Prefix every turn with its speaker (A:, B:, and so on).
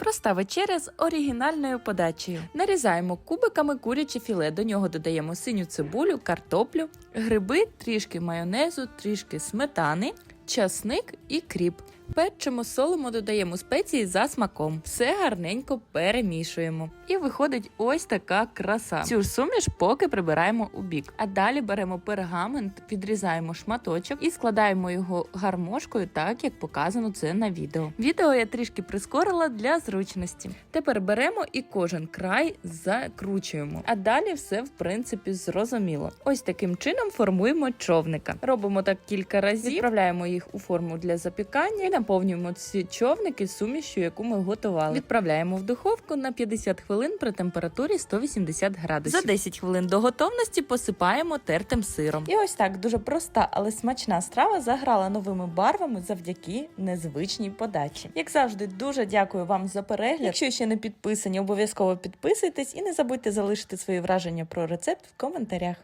A: Проста вечеря з оригінальною подачею. Нарізаємо кубиками куряче філе. До нього додаємо синю цибулю, картоплю, гриби, трішки майонезу, трішки сметани, часник і кріп. Печемо, солимо, додаємо спеції за смаком. Все гарненько перемішуємо. І виходить ось така краса. Цю ж суміш поки прибираємо у бік. А далі беремо пергамент, відрізаємо шматочок і складаємо його гармошкою, так як показано це на відео. Відео я трішки прискорила для зручності. Тепер беремо і кожен край закручуємо. А далі все в принципі зрозуміло. Ось таким чином формуємо човника. Робимо так кілька разів, відправляємо їх у форму для запікання наповнюємо ці човники сумішю, яку ми готували. Відправляємо в духовку на 50 хвилин при температурі 180 градусів. За 10 хвилин до готовності посипаємо тертим сиром. І ось так дуже проста, але смачна страва заграла новими барвами завдяки незвичній подачі. Як завжди, дуже дякую вам за перегляд. Якщо ще не підписані, обов'язково підписуйтесь і не забудьте залишити свої враження про рецепт в коментарях.